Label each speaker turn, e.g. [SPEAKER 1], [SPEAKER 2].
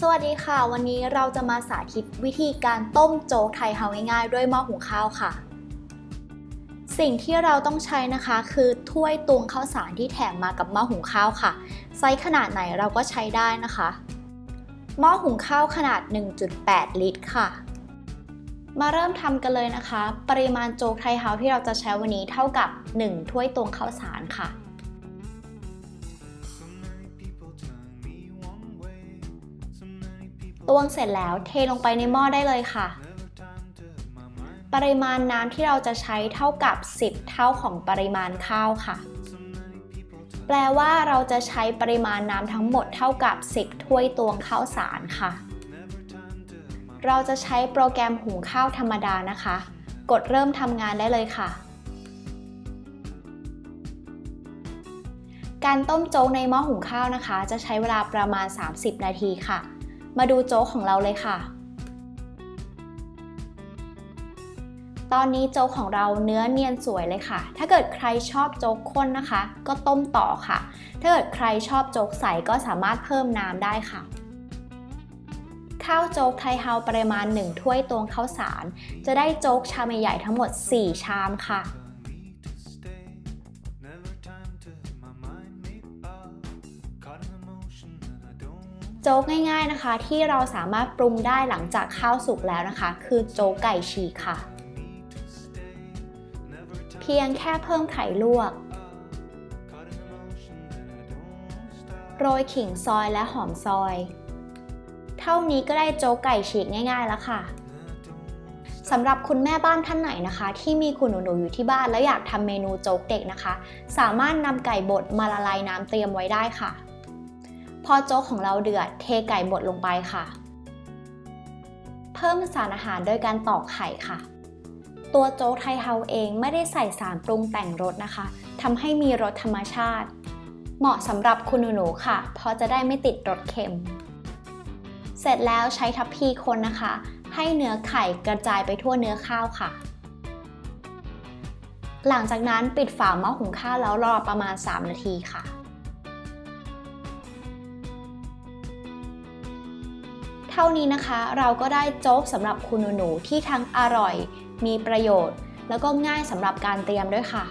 [SPEAKER 1] สวัสดีค่ะ วันนี้เราจะมาสาธิตวิธีการต้มโจ๊กไทยเฮาง่ายๆ ด้วยหม้อหุงข้าวค่ะ สิ่งที่เราต้องใช้นะคะคือถ้วยตวงข้าวสารที่แถมมากับหม้อหุงข้าวค่ะ ไซส์ขนาดไหนเราก็ใช้ได้นะคะ หม้อหุงข้าวขนาด 1.8 ลิตรค่ะ มาเริ่มทำกันเลยนะคะ ปริมาณโจ๊กไทยเฮาที่เราจะใช้วันนี้เท่ากับ 1 ถ้วยตวงข้าวสารค่ะ ตวงเสร็จแล้วเทลงไปในหม้อได้เลยค่ะ ปริมาณน้ำที่เราจะใช้เท่ากับ 10 เท่าของปริมาณข้าวค่ะ แปลว่าเราจะใช้ปริมาณน้ำทั้งหมดเท่ากับ 10 ถ้วยตวงข้าวสารค่ะ เราจะใช้โปรแกรมหุงข้าวธรรมดานะคะ กดเริ่มทำงานได้เลยค่ะการต้มโจ๊กในหม้อหุงข้าวนะคะ จะใช้เวลาประมาณ 30 นาทีค่ะ มาดูโจ๊กของเราเลยค่ะ ตอนนี้โจ๊กของเราเนื้อเนียนสวยเลยค่ะ ถ้าเกิดใครชอบโจ๊กข้นนะคะ ก็ต้มต่อค่ะ ถ้าเกิดใครชอบโจ๊กใสก็สามารถเพิ่มน้ำได้ค่ะข้าวโจ๊กไทยเฮาปริมาณ 1 ถ้วยตวงข้าวสาร จะได้โจ๊กชามใหญ่ทั้งหมด 4 ชามค่ะ โจ๊กง่ายๆนะคะ ที่เราสามารถปรุงได้หลังจากข้าวสุกแล้วนะคะ คือโจ๊กไก่ฉีกค่ะ เพียงแค่เพิ่มไข่ลวก โรยขิงซอยและหอมซอย เท่านี้ก็ได้โจ๊กไก่ฉีกง่าย ๆ แล้วค่ะสำหรับคุณแม่บ้านท่านไหนนะคะ ที่มีคุณหนูๆอยู่ที่บ้านแล้วอยากทำเมนูโจ๊กเด็กนะคะ สามารถนำไก่บดมาละลายน้ำเตรียมไว้ได้ค่ะ พอโจ๊กของเราเดือดเทไก่บดลงไปค่ะ เพิ่มสารอาหารโดยการตอกไข่ค่ะ ตัวโจ๊กไทยเฮาเองไม่ได้ใส่สารปรุงแต่งรสนะคะทำให้มีรสธรรมชาติ เหมาะสำหรับคุณหนูๆค่ะ เพราะจะได้ไม่ติดรสเค็ม เสร็จแล้วใช้ทัพพีคนนะคะ ให้เนื้อไข่กระจายไปทั่วเนื้อข้าวค่ะหลังจากนั้นปิดฝาหม้อหุงข้าวแล้วรอประมาณ 3 นาทีค่ะ เท่านี้นะคะ เราก็ได้โจ๊กสำหรับคุณหนูที่ทั้งอร่อย มีประโยชน์ แล้วก็ง่ายสำหรับการเตรียมด้วยค่ะ